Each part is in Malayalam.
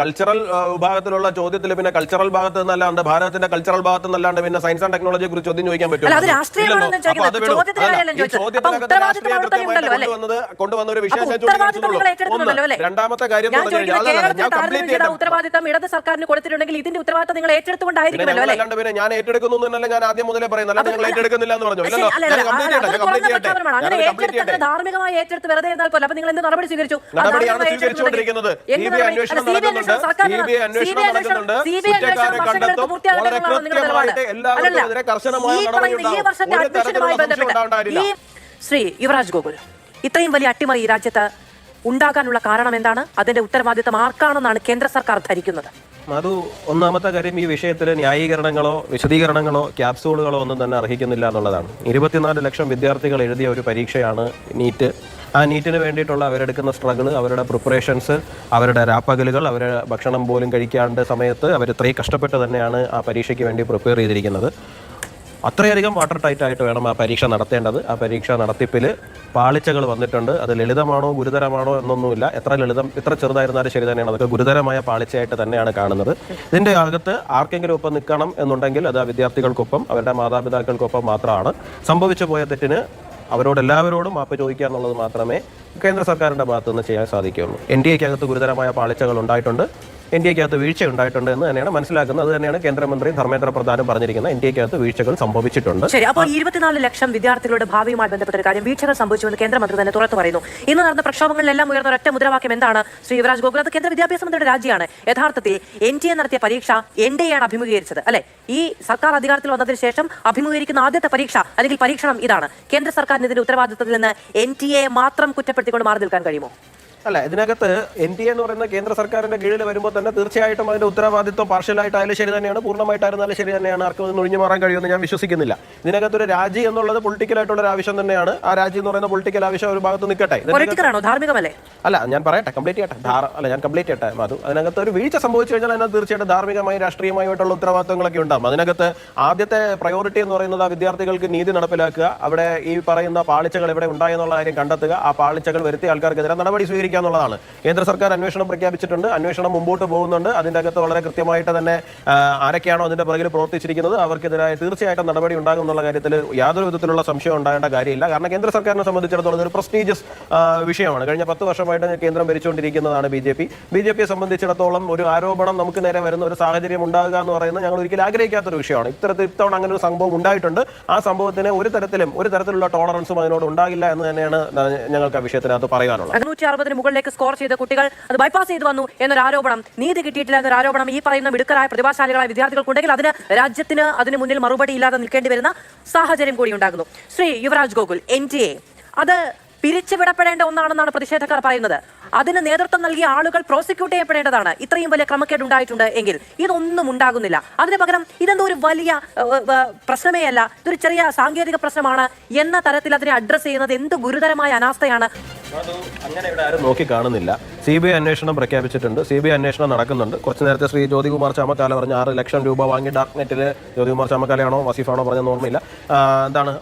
കൾച്ചറൽ വിഭാഗത്തിലുള്ള ചോദ്യത്തിൽ പിന്നെ കൾച്ചറൽ ഭാഗത്ത് നിന്നല്ലാണ്ട് ഭാരതത്തിന്റെ കൾച്ചറൽ ഭാഗത്ത് നിന്നല്ലാണ്ട് പിന്നെ സയൻസ് ആൻഡ് ടെക്നോളജിയെ കുറിച്ച് ചോദ്യം ചോദിക്കാൻ പറ്റുമോ? കൊണ്ടുവന്ന ഒരു വിഷയം നിങ്ങൾ? രണ്ടാമത്തെ കാര്യം ഉത്തരവാദിത്തം ഇടത് സർക്കാരിന് കൊടുത്തിട്ടുണ്ടെങ്കിൽ ഇതിന്റെ ഉത്തരവാദിത്തം നിങ്ങൾ ഏറ്റെടുത്തുകൊണ്ടായിരിക്കുമല്ലോ അല്ലാണ്ട് പിന്നെ ഞാൻ ഏറ്റെടുക്കുന്നു എന്നല്ല ഞാൻ ആദ്യം മുതലേ പറയുന്നത്? അല്ലാണ്ട് അത് ഏറ്റെടുക്കുന്നില്ല എന്ന് പറഞ്ഞു. ധാർമ്മികമായി ഏറ്റെടുത്ത് വെറുതെ ഇരുന്നാൽ പോലെ അപ്പൊ നിങ്ങൾ എന്ത് നടപടി സ്വീകരിച്ചു? നടപടിയാണ് സ്വീകരിച്ചുകൊണ്ടിരിക്കുന്നത്. അന്വേഷണം നടക്കുന്നുണ്ട്. ശ്രീ യുവരാജ് ഗോകുൽ ഇത്രയും വലിയ അട്ടിമറി ഈ രാജ്യത്ത് ഉണ്ടാകാനുള്ള കാരണം എന്താണ്? അതിന്റെ ഉത്തരവാദിത്തം ആർക്കാണെന്നാണ് കേന്ദ്ര സർക്കാർ ധരിക്കുന്നത്? അത് ഒന്നാമത്തെ കാര്യം ഈ വിഷയത്തിൽ ന്യായീകരണങ്ങളോ വിശദീകരണങ്ങളോ ക്യാപ്സൂളുകളോ ഒന്നും തന്നെ അർഹിക്കുന്നില്ല എന്നുള്ളതാണ്. ഇരുപത്തിനാല് ലക്ഷം വിദ്യാർത്ഥികൾ എഴുതിയ ഒരു പരീക്ഷയാണ് നീറ്റ്. ആ നീറ്റിന് വേണ്ടിയിട്ടുള്ള അവരെടുക്കുന്ന സ്ട്രഗിൾ അവരുടെ പ്രിപ്പറേഷൻസ് അവരുടെ രാപ്പകലുകൾ അവർ ഭക്ഷണം പോലും കഴിക്കാണ്ട് സമയത്ത് അവർ ഇത്രയും കഷ്ടപ്പെട്ട് തന്നെയാണ് ആ പരീക്ഷയ്ക്ക് വേണ്ടി പ്രിപ്പയർ ചെയ്തിരിക്കുന്നത്. അത്രയധികം വാട്ടർ ടൈറ്റ് ആയിട്ട് വേണം ആ പരീക്ഷ നടത്തേണ്ടത്. ആ പരീക്ഷ നടത്തിപ്പിൽ പാളിച്ചകൾ വന്നിട്ടുണ്ട്. അത് ലളിതമാണോ ഗുരുതരമാണോ എന്നൊന്നുമില്ല. എത്ര ലളിതം എത്ര ചെറുതായിരുന്നാലും ശരി തന്നെയാണ്. അതൊക്കെ ഗുരുതരമായ പാളിച്ചയായിട്ട് തന്നെയാണ് കാണുന്നത്. ഇതിന്റെ അകത്ത് ആർക്കെങ്കിലും ഒപ്പം നിൽക്കണം എന്നുണ്ടെങ്കിൽ അത് ആ വിദ്യാർത്ഥികൾക്കൊപ്പം അവരുടെ മാതാപിതാക്കൾക്കൊപ്പം മാത്രമാണ്. സംഭവിച്ചു പോയ തെറ്റിന് അവരോട് എല്ലാവരോടും മാപ്പ് ചോദിക്കുക എന്നുള്ളത് മാത്രമേ കേന്ദ്ര സർക്കാരിന്റെ ഭാഗത്തുനിന്ന് ചെയ്യാൻ സാധിക്കുകയുള്ളൂ. എൻ ഡി എക്കകത്ത് ഗുരുതരമായ പാളിച്ചകൾ ഉണ്ടായിട്ടുണ്ട്. എൻ ഡി എക്കകത്ത് വീഴ്ച ഉണ്ടായിട്ടുണ്ട് എന്ന് തന്നെയാണ് മനസ്സിലാക്കുന്നത്. അത് തന്നെയാണ് കേന്ദ്രമന്ത്രി ധർമ്മേന്ദ്ര പ്രധാനും പറഞ്ഞിരിക്കുന്നത്. എൻ ഡി എക്കകത്ത് വീഴ്ചകൾ സംഭവിച്ചിട്ടുണ്ട്. ശരി അപ്പോൾ ഇരുപത്തിനാല് ലക്ഷം വിദ്യാർത്ഥികളുടെ ഭാവിയുമായി ബന്ധപ്പെട്ട ഒരു കാര്യം വീഴ്ചകൾ സംഭവിച്ചുവെന്ന് കേന്ദ്രമന്ത്രി തന്നെ തുറന്നു പറയുന്നു. ഇന്ന് നടന്ന പ്രക്ഷോഭങ്ങളിലെല്ലാം ഉയർന്ന ഒറ്റ മുദ്രാവാക്യം എന്താണ് ശ്രീ യുവരാജ് ഗോകുൽ? അത് കേന്ദ്ര വിദ്യാഭ്യാസ മന്ത്രിയുടെ രാജ്യമാണ് യഥാർത്ഥത്തിൽ എൻ ഡി എ നടത്തിയ പരീക്ഷ എൻ ഡി എ ആണ് അഭിമുഖീകരിച്ചത് അല്ലെ? ഈ സർക്കാർ അധികാരത്തിൽ വന്നതിന് ശേഷം അഭിമുഖീകരിക്കുന്ന ആദ്യത്തെ പരീക്ഷ അല്ലെങ്കിൽ പരീക്ഷണം ഇതാണ്. കേന്ദ്ര സർക്കാരിന് ഇതിന്റെ ഉത്തരവാദിത്തത്തിൽ നിന്ന് എൻ മാത്രം കുറ്റപ്പെടുത്തിക്കൊണ്ട് മാറി നിൽക്കാൻ കഴിയുമോ? അല്ല ഇതിനകത്ത് എൻ ഡി എ എന്ന് പറയുന്ന കേന്ദ്ര സർക്കാരിന്റെ കീഴിൽ വരുമ്പോൾ തന്നെ തീർച്ചയായിട്ടും അതിന്റെ ഉത്തരവാദിത്വം പാർഷ്യലായിട്ടായാലും ശരി തന്നെയാണ് പൂർണമായിട്ടായിരുന്നാലും ശരി തന്നെയാണ്. ആർക്കും ഒന്ന് ഒഴിഞ്ഞു മാറാൻ കഴിയുമെന്ന് ഞാൻ വിശ്വസിക്കുന്നില്ല. ഇതിനകത്ത് ഒരു രാജി എന്നുള്ളത് പൊളിറ്റിക്കൽ ആയിട്ടുള്ള ഒരു ആവശ്യം തന്നെയാണ്. ആ രാജി എന്ന് പറയുന്ന പൊളിറ്റിക്കൽ ആവശ്യം ഒരു ഭാഗത്ത് നിൽക്കട്ടെ. അല്ല ഞാൻ പറയട്ടെ കംപ്ലീറ്റ് ചെയ്യട്ടെ അല്ല ഞാൻ കംപ്ലീറ്റ് ചെയ്യട്ടെ അത് അതിനകത്ത് ഒരു വീഴ്ച സംഭവിച്ചു കഴിഞ്ഞാൽ അതിനകത്ത് തീർച്ചയായിട്ടും ധാർമ്മികമായി രാഷ്ട്രീയമായിട്ടുള്ള ഉത്തരവാദിത്തങ്ങളൊക്കെ ഉണ്ടാകും. അതിനകത്ത് ആദ്യത്തെ പ്രയോറിറ്റി എന്ന് പറയുന്നത് ആ വിദ്യാർത്ഥികൾക്ക് നീതി നടപ്പിലാക്കുക. അവിടെ ഈ പറയുന്ന പാളിച്ചകൾ എവിടെ ഉണ്ടായെന്നുള്ള കാര്യം കണ്ടെത്തുക. ആ പാളിച്ചകൾ വരുത്തിയ ആൾക്കാർക്കെതിരെ നടപടി സ്വീകരിക്കുക. എന്നുള്ളതാണ് കേന്ദ്ര സർക്കാർ അന്വേഷണം പ്രഖ്യാപിച്ചിട്ടുണ്ട്. അന്വേഷണം മുമ്പോട്ട് പോകുന്നുണ്ട്. അതിന്റെ അകത്ത് വളരെ കൃത്യമായിട്ട് തന്നെ ആരൊക്കെയാണോ അതിന്റെ പുറകിൽ പ്രവർത്തിച്ചിരിക്കുന്നത് അവർക്കെതിരായ തീർച്ചയായിട്ടും നടപടി ഉണ്ടാകും എന്നുള്ള കാര്യത്തിൽ യാതൊരു വിധത്തിലുള്ള സംശയം ഉണ്ടാകേണ്ട കാര്യമില്ല. കാരണം കേന്ദ്ര സർക്കാരിനെ സംബന്ധിച്ചിടത്തോളം ഒരു പ്രസ്റ്റീജിയസ് വിഷയമാണ്. കഴിഞ്ഞ പത്ത് വർഷമായിട്ട് കേന്ദ്രം ഭരിച്ചുകൊണ്ടിരിക്കുന്നതാണ് B J P. B J പിയെ സംബന്ധിച്ചിടത്തോളം ഒരു ആരോപണം നമുക്ക് നേരെ വരുന്ന ഒരു സാഹചര്യം ഉണ്ടാകുക എന്ന് പറയുന്നത് ഞങ്ങൾ ഒരിക്കലും ആഗ്രഹിക്കാത്തൊരു വിഷയമാണ്. ഇത്തരത്തിൽ ഇത്തവണ അങ്ങനെ ഒരു സംഭവം ഉണ്ടായിട്ടുണ്ട്. ആ സംഭവത്തിന് ഒരു തരത്തിലും ഒരു തരത്തിലുള്ള ടോളറൻസും അതിനോട് ഉണ്ടാകില്ല എന്ന് തന്നെയാണ് ഞങ്ങൾക്ക് ആ വിഷയത്തിനകത്ത് പറയാനുള്ളത്. മുകളിലേക്ക് സ്കോർ ചെയ്ത കുട്ടികൾ അത് ബൈപ്പാസ് ചെയ്തു വന്നു എന്നൊരു ആരോപണം നീതി കിട്ടിയിട്ടില്ല എന്നൊരു ആരോപണം ഈ പറയുന്ന മിടുക്കരായ പ്രതിഭാശാലികളായ വിദ്യാർത്ഥികൾക്കുണ്ടെങ്കിൽ അതിന് രാജ്യത്തിന് അതിന് മുന്നിൽ മറുപടി ഇല്ലാതെ നിൽക്കേണ്ടി വരുന്ന സാഹചര്യം കൂടി ഉണ്ടാകുന്നു. Shri Yuvaraj Gokul N T A അത് പിരിച്ചുവിടപ്പെടേണ്ട ഒന്നാണെന്നാണ് പ്രതിഷേധക്കാർ പറയുന്നത്. അതിന് നേതൃത്വം നൽകിയ ആളുകൾ പ്രോസിക്യൂട്ട് ചെയ്യപ്പെടേണ്ടതാണ്. ഇത്രയും വലിയ ക്രമക്കേട് ഉണ്ടായിട്ടുണ്ട് എങ്കിൽ ഇതൊന്നും ഉണ്ടാകുന്നില്ല. അതിന് പകരം ഇതെന്തോ ഒരു വലിയ പ്രശ്നമേ അല്ല ഇതൊരു ചെറിയ സാങ്കേതിക പ്രശ്നമാണ് എന്ന തരത്തിൽ അതിനെ അഡ്രസ് ചെയ്യുന്നത് എന്ത് ഗുരുതരമായ അനാസ്ഥയാണ് അങ്ങനെ ഇവിടെ ആരും നോക്കി കാണുന്നില്ല. സി ബി ഐ അന്വേഷണം പ്രഖ്യാപിച്ചിട്ടുണ്ട്. സി ബി ഐ അന്വേഷണം നടക്കുന്നുണ്ട്. കുറച്ച് നേരത്തെ ശ്രീ ജ്യോതികുമാർ ചാമക്കാല പറഞ്ഞ ആറ് ലക്ഷം രൂപ വാങ്ങി ഡാർക്ക് നെറ്റിൽ ജ്യോതികുമാർ ചാമക്കാലയാണോ വസീഫാണോ പറഞ്ഞെന്ന് ഓർമ്മയില്ല. എന്താണ്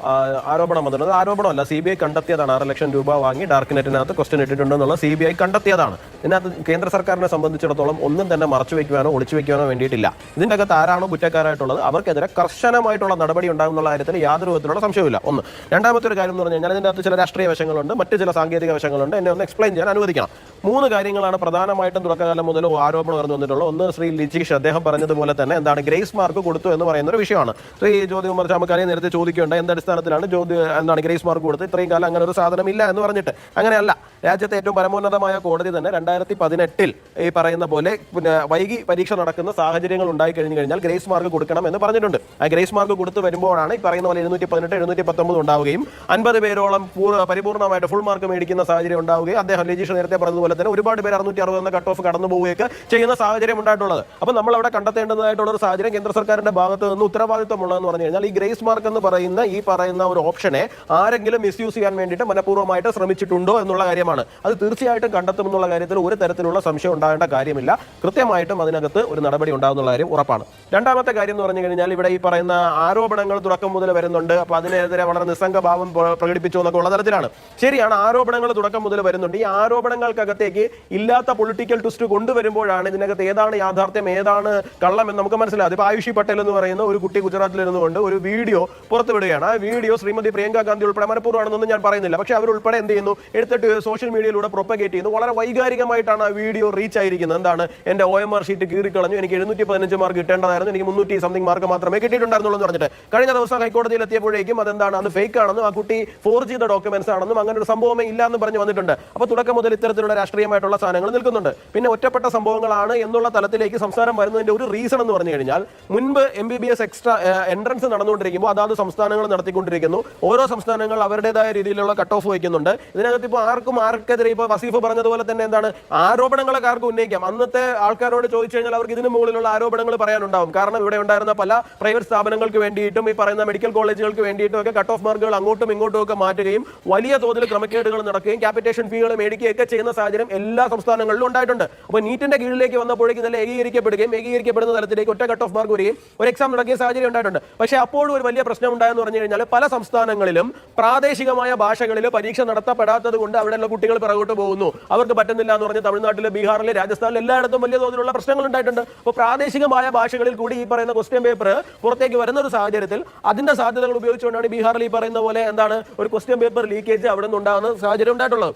ആരോപണം വന്നിട്ടുണ്ട്. ആരോപണമല്ല സി ബി ഐ കണ്ടെത്തിയതാണ് ആറ് ലക്ഷം രൂപ വാങ്ങി ഡാർക്ക് നെറ്റിനകത്ത് ക്വസ്റ്റ്യൻ ഇട്ടിട്ടുണ്ടെന്നുള്ള സി ബി ഐ കണ്ടെത്തിയതാണ്. ഇതിനകത്ത് കേന്ദ്ര സർക്കാരിനെ സംബന്ധിച്ചിടത്തോളം ഒന്നും തന്നെ മറച്ചു വയ്ക്കുവാനോ ഒളിച്ചു വയ്ക്കുവാനോ വേണ്ടിയിട്ടില്ല. ഇതിന്റെ അകത്ത് ആരാണോ കുറ്റക്കാരായിട്ടുള്ളത് അവർക്കെതിരെ കർശനമായിട്ടുള്ള നടപടി ഉണ്ടാകുന്നുള്ള കാര്യത്തിൽ യാതൊരു വിധത്തിലുള്ള സംശയമില്ല ഒന്ന്. രണ്ടാമത്തെ ഒരു കാര്യം എന്ന് പറഞ്ഞു കഴിഞ്ഞാൽ ഇതിന്റെ അകത്ത് ചില രാഷ്ട്രീയ വശങ്ങളുണ്ട് മറ്റ് ചില സാങ്കേതിക വശങ്ങളുണ്ട്. എന്നെ ഒന്ന് എക്സ്പ്ലെയിൻ ചെയ്യാൻ അനുവദിക്കണം. മൂന്ന് കാര്യങ്ങളാണ് പ്രധാനമായിട്ടും തുടക്കകാലം മുതൽ ആരോപണം ഉയർന്നു വന്നിട്ടുള്ളത്. ഒന്ന് ശ്രീ ലിജീഷ് അദ്ദേഹം പറഞ്ഞതുപോലെ തന്നെ എന്താണ് ഗ്രേസ് മാർക്ക് കൊടുത്തു എന്ന് പറയുന്ന ഒരു വിഷയമാണ്. ശ്രീ ഉമർ ചാമക്കാരെ നേരത്തെ ചോദിക്കേണ്ട എന്ത് അടിസ്ഥാനത്തിലാണ് ജ്യോതി എന്താണ് ഗ്രേസ് മാർക്ക് കൊടുത്ത് ഇത്രയും കാലം അങ്ങനെ ഒരു സാധനം ഇല്ല എന്ന് പറഞ്ഞിട്ട്. അങ്ങനെയല്ല രാജ്യത്തെ ഏറ്റവും പരമോന്നതമായ കോടതി തന്നെ രണ്ടായിരത്തി പതിനെട്ടിൽ ഈ പറയുന്ന പോലെ പിന്നെ വൈകി പരീക്ഷ നടക്കുന്ന സാഹചര്യങ്ങൾ ഉണ്ടായി കഴിഞ്ഞു കഴിഞ്ഞാൽ ഗ്രേസ് മാർക്ക് കൊടുക്കണം എന്ന് പറഞ്ഞിട്ടുണ്ട്. ആ ഗ്രേസ് മാർക്ക് കൊടുത്തു വരുമ്പോഴാണ് ഈ പറയുന്ന പോലെ എഴുന്നൂറ്റി പതിനെട്ട് എഴുന്നൂറ്റി പത്തൊമ്പത് ഉണ്ടാവുകയും അൻപത് പേരോളം പൂർ- പരിപൂർണമായിട്ട് ഫുൾ മാർക്ക് മേടിക്കുന്ന സാഹചര്യം ഉണ്ടാവുകയും അദ്ദേഹം ലജീഷ് നേരത്തെ പറഞ്ഞതുപോലെ തന്നെ ഒരുപാട് പേര് അറുന്നൂറ്റി അറുപത് എന്ന കട്ട് ഓഫ് കടന്നു പോവുകയൊക്കെ ചെയ്യുന്ന സാഹചര്യം ഉണ്ടായിട്ടുള്ളത്. അപ്പോൾ നമ്മൾ അവിടെ കണ്ടെത്തേണ്ടതായിട്ടുള്ള ഒരു സാഹചര്യം കേന്ദ്ര സർക്കാരിന്റെ ഭാഗത്ത് നിന്ന് ഉത്തരവാദിത്വമുള്ളതെന്ന് പറഞ്ഞു കഴിഞ്ഞാൽ ഈ ഗ്രേസ് മാർക്ക് എന്ന് പറയുന്ന ഈ പറയുന്ന ഒരു ഓപ്ഷനെ ആരെങ്കിലും മിസ്യൂസ് ചെയ്യാൻ വേണ്ടിയിട്ട് മനഃപൂർവമായിട്ട് ശ്രമിച്ചിട്ടുണ്ടോ എന്നുള്ള കാര്യമാണ്. അത് തീർച്ചയായിട്ടും കണ്ടെത്തുമെന്നുള്ള കാര്യത്തിൽ ഒരു തരത്തിലുള്ള സംശയം ഉണ്ടാകേണ്ട കാര്യമില്ല. കൃത്യമായിട്ടും അതിനകത്ത് ഒരു നടപടി ഉണ്ടാകുന്നുള്ള കാര്യം ഉറപ്പാണ്. രണ്ടാമത്തെ കാര്യം എന്ന് പറഞ്ഞു കഴിഞ്ഞാൽ ഇവിടെ ഈ പറയുന്ന ആരോപണങ്ങൾ തുടക്കം മുതൽ വരുന്നുണ്ട്. അപ്പൊ അതിനെതിരെ വളരെ നിസ്സംഗ ഭാവം പ്ര- പ്രകടിപ്പിച്ചു എന്നൊക്കെ ഉള്ള തരത്തിലാണ്. ശരിയാണ് ആരോപണങ്ങൾ തുടക്കം മുതൽ വരുന്നുണ്ട്. ഈ ആരോപണങ്ങൾക്കകത്തേക്ക് ഇല്ലാത്ത പൊളിറ്റിക്കൽ ട്വിസ്റ്റ് കൊണ്ടുവരുമ്പോഴാണ് ഇതിനകത്ത് ഏതാണ് യാഥാർത്ഥ്യം ഏതാണ് കള്ളം എന്ന് നമുക്ക് മനസ്സിലാവും ഇപ്പൊ ആയുഷി പട്ടേൽ എന്ന് പറയുന്ന ഒരു കുട്ടി ഗുജറാത്തിൽ ഇരുന്നുകൊണ്ട് ഒരു വീഡിയോ പുറത്തുവിടുകയാണ്. ആ വീഡിയോ ശ്രീമതി പ്രിയങ്ക ഗാന്ധി ഉൾപ്പെടെ മനഃപൂർവമാണെന്നൊന്നും ഞാൻ പറയുന്നില്ല. പക്ഷെ അവരുൾപ്പെടെ എന്ത് ചെയ്യുന്നു? എടുത്തിട്ട് സോഷ്യൽ മീഡിയയിലൂടെ പ്രൊപ്പഗേറ്റ് ചെയ്യുന്നു. വളരെ വൈകാരികമായിട്ടാണ് ആ വീഡിയോ റീച്ച് ആയിരിക്കുന്നത്. എന്താണ്? എന്റെ ഒ എം ആർ ഷീറ്റ് കീറിക്കളഞ്ഞു. എനിക്ക് എഴുന്നൂറ്റി പതിനഞ്ച് മാർക്ക് കിട്ടേണ്ടതായിരുന്നു. എനിക്ക് മുന്നൂറ്റി സംതിങ് മാർക്ക് മാത്രമേ കിട്ടിയിട്ടുണ്ടായിരുന്നുള്ളൂ എന്ന് പറഞ്ഞിട്ട്. കഴിഞ്ഞ ദിവസം ഹൈക്കോടതിയിൽ എത്തിയപ്പോഴേക്കും അതെന്താണ്? അത് ഫേക്ക് ആണെന്നും ആ കുട്ടി ഫോർ ചെയ്ത ഡോക്യുമെന്റ്സ് ആണെന്നും അങ്ങനെ ഒരു സംഭവമേ ഇല്ല പറഞ്ഞു വന്നിട്ടുണ്ട്. അപ്പോൾ തുടക്കം മുതൽ ഇത്തരത്തിലുള്ള രാഷ്ട്രീയമായിട്ടുള്ള സാധനങ്ങൾ നിൽക്കുന്നുണ്ട്. പിന്നെ ഒറ്റപ്പെട്ട സംഭവങ്ങളാണ് എന്നുള്ള തലത്തിലേക്ക് സംസ്ഥാനം വരുന്നതിന്റെ ഒരു റീസൺ എന്ന് പറഞ്ഞു കഴിഞ്ഞാൽ മുൻപ് M B B S extra entrance നടന്നുകൊണ്ടിരിക്കുമ്പോൾ അതാത് സംസ്ഥാനങ്ങൾ നടത്തിക്കൊണ്ടിരിക്കുന്നു. ഓരോ സംസ്ഥാനങ്ങൾ അവരുടേതായ രീതിയിലുള്ള കട്ട് ഓഫ് വയ്ക്കുന്നുണ്ട് ഇതിനകത്ത് ഇപ്പോൾ ആർക്കും ആർക്കെതിരെ ഇപ്പോൾ വസീഫ് പറഞ്ഞതുപോലെ തന്നെ എന്താണ് ആരോപണങ്ങളൊക്കെ ആർക്കും ഉന്നയിക്കാം. അന്നത്തെ ആൾക്കാരോട് ചോദിച്ചു കഴിഞ്ഞാൽ അവർക്ക് ഇതിന് മുകളിലുള്ള ആരോപണങ്ങൾ പറയാനുണ്ടാവും. കാരണം ഇവിടെ ഉണ്ടായിരുന്ന പല പ്രൈവറ്റ് സ്ഥാപനങ്ങൾക്ക് വേണ്ടിയിട്ടും ഈ പറയുന്ന മെഡിക്കൽ കോളേജുകൾക്ക് വേണ്ടിയിട്ടും ഒക്കെ കട്ട് ഓഫ് മാർക്കുകൾ അങ്ങോട്ടും ഇങ്ങോട്ടും ഒക്കെ മാറ്റുകയും വലിയ തോതിൽ ക്രമക്കേടുകൾ നടക്കുകയും ക്യാപിറ്റേഷൻ ഫീകൾ മേടിക്കുകയൊക്കെ ചെയ്യുന്ന സാഹചര്യം എല്ലാ സംസ്ഥാനങ്ങളിലും ഉണ്ടായിട്ടുണ്ട്. അപ്പോൾ നീറ്റിന്റെ കീഴിലേക്ക് വന്നപ്പോഴേക്കും നല്ല ഏകീകരിക്കപ്പെടുകയും ഏകീകരിക്കപ്പെടുന്ന തലത്തിലേക്ക് ഒറ്റ കട്ട് ഓഫ് മാർക്ക് വരികയും ഒരു എക്സാം നടക്കിയ സാഹചര്യം ഉണ്ടായിട്ടുണ്ട്. പക്ഷേ അപ്പോഴും ഒരു വലിയ പ്രശ്നം ഉണ്ടായെന്ന് പറഞ്ഞു കഴിഞ്ഞാൽ പല സംസ്ഥാനങ്ങളിലും പ്രാദേശികമായ ഭാഷകളിൽ പരീക്ഷ നടത്തപ്പെടാത്തത് കൊണ്ട് അവിടെയുള്ള കുട്ടികൾ പിറകോട്ട് പോകുന്നു. അവർക്ക് പറ്റുന്നില്ല എന്ന് പറഞ്ഞ് തമിഴ്നാട്ടിലെ ബീഹാറിലെ രാജസ്ഥാനിലെ എല്ലായിടത്തും വലിയ തോതിലുള്ള പ്രശ്നങ്ങൾ ഉണ്ടായിട്ടുണ്ട്. അപ്പോൾ പ്രാദേശികമായ ഭാഷകളിൽ കൂടി ഈ പറയുന്ന ക്വസ്റ്റ്യൻ പേപ്പർ പുറത്തേക്ക് വരുന്ന ഒരു സാഹചര്യത്തിൽ അതിന്റെ സാധ്യതകൾ ഉപയോഗിച്ചുകൊണ്ടാണ് ബീഹാറിൽ ഈ പറയുന്ന പോലെ എന്താണ് ഒരു ക്വസ്റ്റ്യൻ പേപ്പർ ലീക്കേജ് അവിടെ നിന്ന് ഉണ്ടാകുന്ന സാഹചര്യം ഉണ്ടായിട്ടുള്ളത്.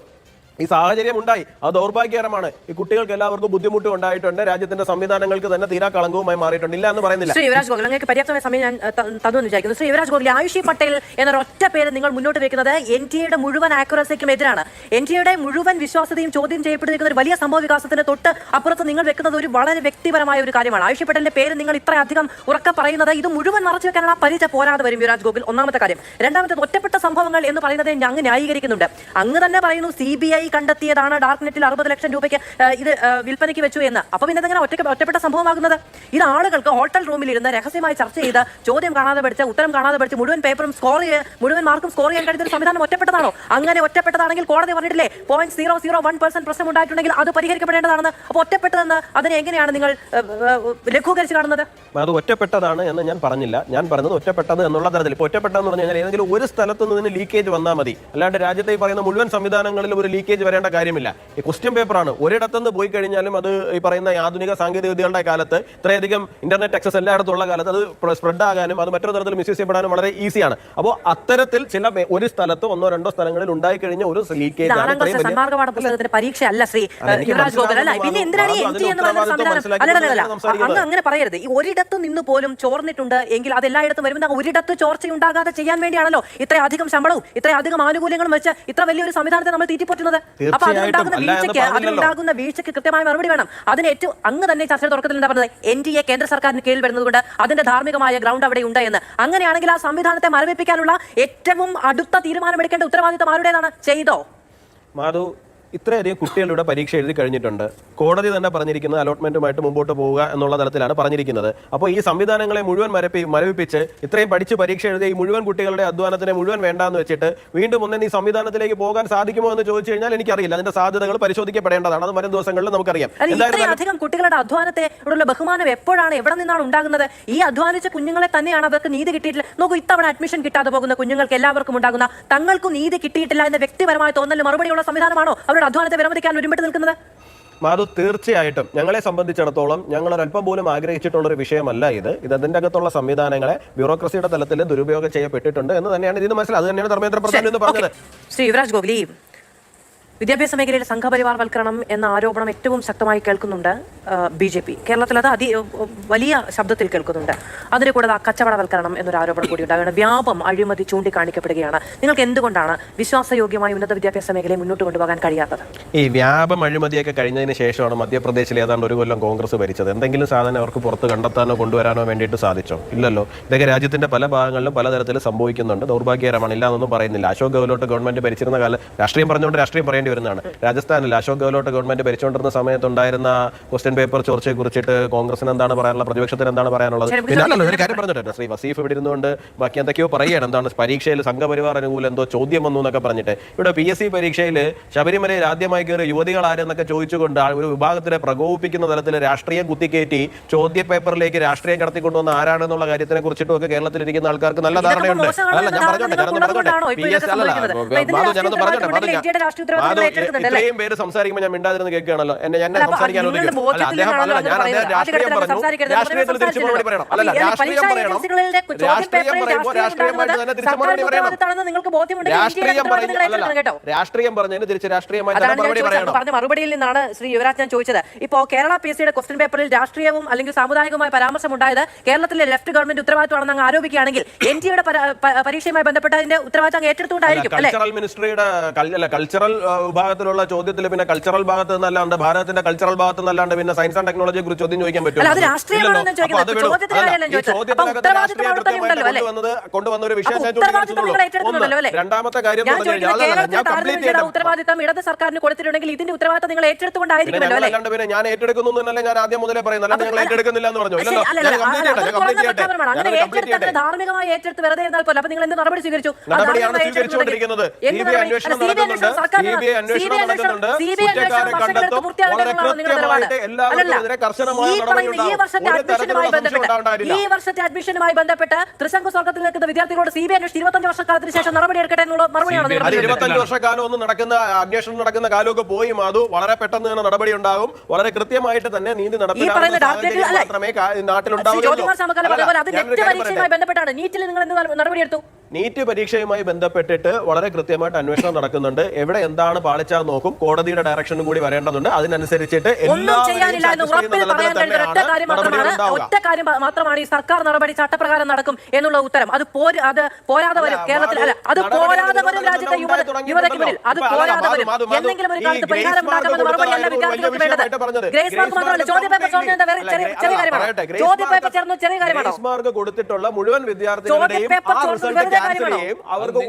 ഈ സാഹചര്യം ഉണ്ടായി. അത് ദൗർഭാഗ്യകരമാണ്. ഈ കുട്ടികൾക്ക് എല്ലാവർക്കും ബുദ്ധിമുട്ടും ഉണ്ടായിട്ടുണ്ട്. രാജ്യത്തിന്റെ സംവിധാനങ്ങൾക്ക് തന്നെ തീരാ കളങ്കവുമായി മാറിയിട്ടുണ്ട്. ഇല്ല എന്ന് പറയുന്നില്ല. ശ്രീ യുവരാജ് ഗോകുൽ നിങ്ങൾക്ക് പര്യാപ്തമായ സമയം ഞാൻ തന്നു എന്ന് വിചാരിക്കുന്നു. ശ്രീ യുവരാജ് ഗോകുൽ ആയുഷി പട്ടേൽ എന്നൊരു ഒറ്റ പേര് നിങ്ങൾ മുന്നോട്ട് വെക്കുന്നത് എൻ ടി എയുടെ മുഴുവൻ ആക്യുറസിക്കും എതിരാണ്. എൻ ടി എയുടെ മുഴുവൻ വിശ്വാസതയും ചോദ്യം ചെയ്യപ്പെട്ടിരിക്കുന്ന ഒരു വലിയ സംഭവ വികാസത്തിന് തൊട്ട് അപ്പുറത്ത് നിങ്ങൾ വെക്കുന്നത് ഒരു വളരെ വ്യക്തിപരമായ ഒരു കാര്യമാണ്. ആയുഷി പട്ടേലിന്റെ പേര് നിങ്ങൾ ഇത്രയധികം ഉറക്കെ പറയുന്നത് ഇത് മുഴുവൻ മറച്ചു വെക്കാനുള്ള പരിചയ പോരാതെ വരും യുവരാജ് ഗോകുൽ ഒന്നാമത്തെ കാര്യം. രണ്ടാമത്തെ ഒറ്റപ്പെട്ട സംഭവങ്ങൾ എന്ന് പറയുന്നത് അങ്ങ് ന്യായീകരിക്കുന്നുണ്ട്. അങ്ങ് തന്നെ പറയുന്നു സി ബി ഐ കണ്ടെത്തിയതാണ്. ഡാർക്ക് നെറ്റിൽ അറുപത് ലക്ഷം രൂപയ്ക്ക് ഇത് വിൽപ്പനയ്ക്ക് വെച്ചു എന്ന്. അപ്പൊ പിന്നെ ഇതെങ്ങനെ ഒറ്റ ഒറ്റപ്പെട്ട സംഭവമാകുന്നത്? ഇത് ആളുകൾക്ക് ഹോട്ടൽ റൂമിൽ ഇരുന്ന് രഹസ്യമായി ചർച്ച ചെയ്ത് ചോദ്യം കാണാതെ പഠിച്ച് ഉത്തരം കാണാതെ പഠിച്ച് മുഴുവൻ പേപ്പറും സ്കോർ മുഴുവൻ മാർക്കും സ്കോർ ചെയ്യാൻ കഴിയുന്ന ഒരു സംവിധാനം ഒറ്റപ്പെട്ടതാണോ? അങ്ങനെ ഒറ്റപ്പെട്ടതാണെങ്കിൽ കോടതി പറഞ്ഞിട്ടില്ലേ point zero zero one percent പ്രശ്നം ഉണ്ടായിട്ടുണ്ടെങ്കിൽ അത് പരിഹരിക്കപ്പെടേണ്ടതാണെന്ന്. അപ്പോൾ ഒറ്റപ്പെട്ടതെന്ന് അതിനെ എങ്ങനെയാണ് നിങ്ങൾ ലഘൂകരിച്ച് കാണുന്നത്? അത് ഒറ്റപ്പെട്ടതാണ് എന്ന് ഞാൻ പറഞ്ഞില്ല. ഞാൻ പറഞ്ഞത് ഒറ്റപ്പെട്ടത് എന്നുള്ള തരത്തിൽ. ഇപ്പോൾ ഒറ്റപ്പെട്ടതെന്ന് പറഞ്ഞാൽ ഏതെങ്കിലും ഒരു സ്ഥലത്ത് നിന്ന് ലീക്കേജ് വന്നാൽ മതി. അല്ലാണ്ട് രാജ്യത്തെ പറയുന്ന മുഴുവൻ സംവിധാനങ്ങളിലും ഒരു ലീക്കേജ് വരേണ്ട കാര്യമില്ല. ഈ ക്വസ്റ്റ്യൻ പേപ്പറാണ് ഒരിടത്തുനിന്ന് പോയി കഴിഞ്ഞാലും അത് ഈ പറയുന്ന ആധുനിക സാങ്കേതിക വിദ്യകളുടെ കാലത്ത് ഇത്രയധികം ഇന്റർനെറ്റ് ആക്സസ് എല്ലായിടത്തും ഉള്ള കാലത്ത് അത് സ്പ്രെഡ് ആകാനും അത് മറ്റൊരു തരത്തിൽ മിസ്യൂസ് ചെയ്യപ്പെടാനും വളരെ ഈസിയാണ് അപ്പോൾ അത്തരത്തിൽ ചില ഒരു സ്ഥലത്ത് ഒന്നോ രണ്ടോ സ്ഥലങ്ങളിൽ ഉണ്ടായി കഴിഞ്ഞ ഒരു ലീക്കേജ് ശ്രീ അല്ല, യുവരാജ് ഗോകുൽ അല്ല. മനസ്സിലാകുന്നു, പിന്നെ എന്തിനാണ് ഈ അത് എൻ ടി എന്ന് പറയുന്ന സംവിധാനം മനസ്സിലാക്കി അല്ലല്ല സംസാരിക്കുന്നത്. അങ്ങ് അങ്ങനെ പറയരുത്. ഈ ഒരിടത്ത് നിന്ന് പോലും ചോർന്നിട്ടുണ്ട് എങ്കിൽ അത് എല്ലായിടത്തും വരുമ്പോൾ ഒരിടത്ത് ചോർച്ചയുണ്ടാകാതെ ചെയ്യാൻ വേണ്ടിയാണല്ലോ. ഇത്രയധികം ശമ്പളവും ഇത്രയധികം ആനുകൂല്യങ്ങളും വെച്ച് ഇത്ര വലിയൊരു സംവിധാനത്തെ നമ്മൾ തീറ്റിപ്പോറ്റുന്നത്. അപ്പൊ അതിലുണ്ടാകുന്ന വീഴ്ചയ്ക്ക്. അതിലുണ്ടാകുന്ന വീഴ്ചയ്ക്ക് കൃത്യമായ മറുപടി വേണം. അതിന് ഏറ്റവും അങ്ങ് തന്നെ ചർച്ചയുടെ തുടക്കത്തിൽ എന്താ പറഞ്ഞത്? എൻ ഡി എ കേന്ദ്ര സർക്കാരിന് കീഴിൽ വരുന്നതുകൊണ്ട് അതിന്റെ ധാർമ്മികമായ ഗ്രൗണ്ട് അവിടെ ഉണ്ട് എന്ന്. അങ്ങനെയാണെങ്കിൽ ആ സംവിധാനത്തെ മരവിപ്പിക്കാനുള്ള ഏറ്റവും അടുത്ത തീരുമാനമെടുക്കേണ്ട ഉത്തരവാദിത്തം ആരുടേതാണ്? ചെയ്തോ? മാധു ഇത്രയധികം കുട്ടികളുടെ പരീക്ഷ എഴുതി കഴിഞ്ഞിട്ടുണ്ട്. കോടതി തന്നെ പറഞ്ഞിരിക്കുന്നത് അലോട്ട്മെന്റുമായിട്ട് മുമ്പോട്ട് പോവുക എന്നുള്ള തലത്തിലാണ് പറഞ്ഞിരിക്കുന്നത്. അപ്പോൾ ഈ സംവിധാനങ്ങളെ മുഴുവൻ മരപ്പി മരവിപ്പിച്ച് ഇത്രയും പഠിച്ച് പരീക്ഷ എഴുതിയ ഈ മുഴുവൻ കുട്ടികളുടെ അധ്വാനത്തിനെ മുഴുവൻ വേണ്ടാന്ന് വെച്ചിട്ട് വീണ്ടും ഒന്നും ഈ സംവിധാനത്തിലേക്ക് പോകാൻ സാധിക്കുമോ എന്ന് ചോദിച്ചു കഴിഞ്ഞാൽ എനിക്കറിയില്ല. അതിന്റെ സാധ്യതകൾ പരിശോധിക്കപ്പെടേണ്ടതാണ്. അത് വരും ദിവസങ്ങളിൽ നമുക്കറിയാം. അധികം കുട്ടികളുടെ അധ്വാനത്തെ ഉള്ള ബഹുമാനം എപ്പോഴാണ് എവിടെ നിന്നാണ് ഉണ്ടാകുന്നത്? ഈ അധ്വാനിച്ച കുഞ്ഞുങ്ങളെ തന്നെയാണ് അവർക്ക് നീതി കിട്ടിയിട്ടില്ല. നോക്കൂ ഇത്തവണ അഡ്മിഷൻ കിട്ടാതെ പോകുന്ന കുഞ്ഞുങ്ങൾക്ക് എല്ലാവർക്കും ഉണ്ടാകുന്ന തങ്ങൾക്കും നീതി കിട്ടിയിട്ടില്ല എന്ന വ്യക്തിപരമായ തോന്നൽ മറുപടിയുള്ള സംവിധാനമാണോ അവരുടെ അധ്വാനത്തെ വിലമതിക്കാൻ ഒരുമിട്ട് നിൽക്കുന്നത്? മാധു തീർച്ചയായിട്ടും. ഞങ്ങളെ സംബന്ധിച്ചിടത്തോളം ഞങ്ങൾ ഒരല്പം പോലും ആഗ്രഹിച്ചിട്ടുള്ള ഒരു വിഷയമല്ല ഇത്. ഇത് അതിന്റെ അകത്തുള്ള സംവിധാനങ്ങളെ ബ്യൂറോക്രസിയുടെ തലത്തിൽ ദുരുപയോഗം ചെയ്യപ്പെട്ടിട്ടുണ്ട് എന്ന് തന്നെയാണ് ഇതിന് മനസ്സിലായത്. തന്നെയാണ് ധർമ്മേന്ദ്ര പ്രധാൻ എന്ന് പറഞ്ഞത്. ശ്രീ യുവരാജ് ഗോകുലി വിദ്യാഭ്യാസ മേഖലയിൽ സംഘപരിവാർവൽക്കരണം എന്ന ആരോപണം ഏറ്റവും ശക്തമായി കേൾക്കുന്നുണ്ട് ബി ജെ പി. കേരളത്തിൽ അത് അതി വലിയ ശബ്ദത്തിൽ കേൾക്കുന്നുണ്ട്. അതിന് കൂടാതെ കച്ചവടവൽക്കരണം എന്നൊരു ആരോപണം കൂടി ഉണ്ടാകുന്നത് വ്യാപം അഴിമതി ചൂണ്ടിക്കാണിക്കപ്പെടുകയാണ്. നിങ്ങൾക്ക് എന്തുകൊണ്ടാണ് വിശ്വാസയോഗ്യമായ ഉന്നത വിദ്യാഭ്യാസ മേഖലയെ മുന്നോട്ട് കൊണ്ടുപോകാൻ കഴിയാത്തത്? ഈ വ്യാപം അഴിമതിയൊക്കെ കഴിഞ്ഞതിന് ശേഷമാണ് മധ്യപ്രദേശിൽ ഏതാണ്ട് ഒരു കൊല്ലം കോൺഗ്രസ് ഭരിച്ചത്. എന്തെങ്കിലും സാധനം അവർക്ക് പുറത്ത് കണ്ടെത്താനോ കൊണ്ടുവരാനോ വേണ്ടിയിട്ട് സാധിച്ചോ? ഇല്ലല്ലോ. ഇതൊക്കെ രാജ്യത്തിന്റെ പല ഭാഗങ്ങളിലും പലതരത്തിൽ സംഭവിക്കുന്നുണ്ട്. ദൗർഭാഗ്യകരമാണ്. ഇല്ല എന്നൊന്നും പറയുന്നില്ല. അശോക് ഗെഹ്ലോട്ട് ഗവൺമെന്റ് ഭരിച്ചിരുന്ന കാലം രാഷ്ട്രീയം പറഞ്ഞുകൊണ്ട് രാഷ്ട്രീയം പറയേണ്ടി വരുന്നതാണ് രാജസ്ഥാനിൽ അശോക് ഗെഹ്ലോട്ട് ഗവൺമെന്റ് ഭരിച്ചുകൊണ്ടിരുന്ന സമയത്തുണ്ടായിരുന്ന ക്വസ്റ്റ്യൻ പേപ്പർ ചോർച്ചയെ കുറിച്ചിട്ട് കോൺഗ്രസിന് എന്താണ് പറയാനുള്ളത് പ്രതിപക്ഷത്തിന് എന്താണ് പറയാനുള്ളത്? പിന്നെ ഒരു കാര്യം പറഞ്ഞിട്ടുണ്ട്. ശ്രീ വസീഫ് ഇവിടെ ഇരുന്നുകൊണ്ട് ബാക്കി എന്തൊക്കെയോ പറയുകയാണ്. എന്താണ് പരീക്ഷയിൽ സംഘപരിവാർ അനുകൂലം എന്തോ ചോദ്യം വന്നു എന്നൊക്കെ പറഞ്ഞിട്ട്. ഇവിടെ പി എസ് സി പരീക്ഷയിൽ ശബരിമലയിൽ ആദ്യമായി കയറി യുവതികൾ ആരെന്നൊക്കെ ചോദിച്ചുകൊണ്ട് ആ ഒരു വിഭാഗത്തിലെ പ്രകോപിപ്പിക്കുന്ന തരത്തിൽ രാഷ്ട്രീയം കുത്തിക്കയറ്റി ചോദ്യ പേപ്പറിലേക്ക് രാഷ്ട്രീയം കടത്തിക്കൊണ്ടുവന്ന ആരാണെന്നുള്ള കാര്യത്തിനെ കുറിച്ചിട്ടും ഒക്കെ കേരളത്തിലിരിക്കുന്ന ആൾക്കാർക്ക് നല്ല ധാരണയുണ്ട്. അല്ല ഞാൻ പറഞ്ഞോട്ടെ ഞാനൊന്ന് പറഞ്ഞോട്ടെ. പി എസ് ഞാനൊന്ന് പറഞ്ഞോട്ടെ. മാധു അല്ലേ? ഇത്രയും പേര് സംസാരിക്കുമ്പോൾ ഞാൻ മിണ്ടാതിരുന്ന് കേൾക്കുകയാണല്ലോ. എന്നെ എന്നെ സംസാരിക്കാൻ. അല്ല അദ്ദേഹം അല്ല ഞാൻ അദ്ദേഹം രാഷ്ട്രീയം പറഞ്ഞു. രാഷ്ട്രീയത്തിൽ തിരിച്ചു മറുപടി പറയണം. ഈ രാഷ്ട്രീയം പറയണം രാഷ്ട്രീയം പറയുമ്പോൾ രാഷ്ട്രീയം രാഷ്ട്രീയമായിട്ട് തന്നെ തിരിച്ചു മറുപടി പറയണം. രാഷ്ട്രീയം കേട്ടോ? രാഷ്ട്രീയം പറഞ്ഞതിന് തിരിച്ച് രാഷ്ട്രീയമായി തന്നെ മറുപടി പറയണം. പറഞ്ഞ മറുപടിയിൽ നിന്നാണ് ശ്രീ യുവരാജ് ഞാൻ ചോദിച്ചത്. ഇപ്പോ കേരള പി എസ് സിയുടെ ക്വസ്റ്റ്യൻ പേപ്പറിൽ രാഷ്ട്രീയവും അല്ലെങ്കിൽ സാമുദായികവുമായ പരാമർശം ഉണ്ടായത് കേരളത്തിലെ ലെഫ്റ്റ് ഗവൺമെന്റ് ഉത്തരവാദിത്തമാണെന്ന് അങ്ങ് ആരോപിക്കുകയാണെങ്കിൽ എൻ ടിയുടെ പരീക്ഷയുമായി ബന്ധപ്പെട്ട അതിന്റെ ഉത്തരവാദിത്തം ഏറ്റെടുത്തുകൊണ്ടായിരിക്കും അല്ലെ കൾച്ചറൽ മിനിസ്ട്രിയുടെ അല്ല കൾച്ചറൽ വിഭാഗത്തിലുള്ള ചോദ്യത്തിൽ പിന്നെ കൾച്ചറൽ ഭാഗത്ത് നിന്നല്ലാണ്ട് ഭാരതത്തിന്റെ കൾച്ചറൽ ഭാഗത്ത് നിന്നല്ലാണ്ട് പിന്നെ സയൻസ് ആൻഡ് ടെക്നോളജിയെ കുറിച്ച് ചോദ്യം ചോദിക്കാൻ പറ്റും? കൊണ്ടുവന്ന ഒരു വിഷയം? രണ്ടാമത്തെ കാര്യം ഉത്തരവാദിത്തം ഇടത് സർക്കാരിന് കൊടുത്തിട്ടുണ്ടെങ്കിൽ ഇതിന്റെ ഉത്തരവാദിത്തം നിങ്ങൾ ഏറ്റെടുത്തുകൊണ്ടായിരിക്കും ഏറ്റെടുത്തുകൊണ്ടായിരിക്കുമല്ലോ അല്ലേ? ഞങ്ങളല്ലാണ്ട് പിന്നെ ഞാൻ ഏറ്റെടുക്കുന്നു എന്നല്ല ഞാൻ ആദ്യം മുതലേ പറയുന്നത്? അല്ലാണ്ട് ഞങ്ങൾ ഏറ്റെടുക്കുന്നില്ല എന്ന് പറഞ്ഞു? ധാർമ്മികമായി ഏറ്റെടുത്ത് വെറുതെ ഇരുന്നാൽ പോലും. അപ്പൊ നിങ്ങൾ എന്ത് നടപടി? സ്വീകരിച്ചു നടപടിയാണ് സ്വീകരിച്ചുകൊണ്ടിരിക്കുന്നത് സി ബി ഐ അന്വേഷണം നടക്കുന്നുണ്ട് സി ബി അന്വേഷണം നടക്കുന്നുണ്ട്. CBI അന്വേഷണം കുറ്റക്കാരെ വർഷങ്ങളെടുത്ത് കണ്ടെത്തും വളരെ നിങ്ങൾ നിലപാട്. കൃത്യമായിട്ട് എല്ലാവർക്കും കർശനമായ ഈ നടപടി ഈ വർഷത്തെ അഡ്മിഷനുമായി ബന്ധപ്പെട്ട് തൃശങ്ക ഈ വർഷത്തെ അഡ്മിഷനുമായി ബന്ധപ്പെട്ട് ത്രിശങ്കു സ്വർഗത്തിൽ നിൽക്കുന്ന വിദ്യാർത്ഥികളോട് സി ബി അന്വേഷിച്ച് ഇരുപത്തഞ്ച് വർഷക്കാലത്തിന് ശേഷം നടപടി എടുക്കട്ടെ എന്നുള്ള മറുപടിയാണ് ഇരുപത്തഞ്ച് വർഷക്കാലം ഒന്നും നടക്കുന്ന അന്വേഷണം നടക്കുന്ന കാലമൊക്കെ പോയി മാധു. വളരെ പെട്ടെന്ന് തന്നെ നടപടി ഉണ്ടാകും വളരെ കൃത്യമായിട്ട് തന്നെ നീതി നടപടി നടപ്പിലാക്കുന്ന? മാത്രമേ നാട്ടിലുണ്ടാവുകയുള്ളൂ. അത് നെറ്റ് പരീക്ഷയുമായി ബന്ധപ്പെട്ടാണ്. നീറ്റിൽ നിങ്ങൾ എന്ത് നടപടിയെടുത്തു? നീറ്റ് പരീക്ഷയുമായി ബന്ധപ്പെട്ടിട്ട് വളരെ കൃത്യമായിട്ട് അന്വേഷണം നടക്കുന്നുണ്ട്. എവിടെ എന്താണ് പാളിച്ചാൽ നോക്കും. കോടതിയുടെ ഡയറക്ഷനും കൂടി വരേണ്ടതുണ്ട്. അതിനനുസരിച്ചിട്ട് ഒന്നും ചെയ്യാനില്ല എന്ന് ഉറപ്പിൽ പറയാൻ കഴിയുന്ന ഒറ്റ കാര്യം മാത്രമാണ്. ഒറ്റ കാര്യം മാത്രമാണ് ഈ സർക്കാർ നടപടി ചട്ടപ്രകാരം നടക്കും എന്നുള്ള ഉത്തരം. അത് അത് പോരാതെ വരും കേരളത്തിൽ. അല്ല അത് പോരാതെ വരും രാജ്യത്തെ. യുവതയ്ക്ക് മുന്നിൽ. അത് പോരാതെ വരും. എന്തെങ്കിലും ഒരു കാലത്ത് പരിഹാരം ഉണ്ടാക്കാമെന്ന് മറുപടി മറുപടിയല്ല വിദ്യാർത്ഥികൾക്ക് വേണ്ടത്. ഗ്രേസ് മാർക്ക് മാത്രമല്ല ചോദ്യ പേപ്പർ ചോദ്യം എന്താ വേറെ ചെറിയ കാര്യമാണോ? ചോദ്യ പേപ്പർ ചേർന്ന് ചെറിയ കാര്യമാണ്? കൊടുത്തിട്ടുള്ള മുഴുവൻ വിദ്യാർത്ഥികളുടെയും കാര്യമാണോ? അവർക്ക്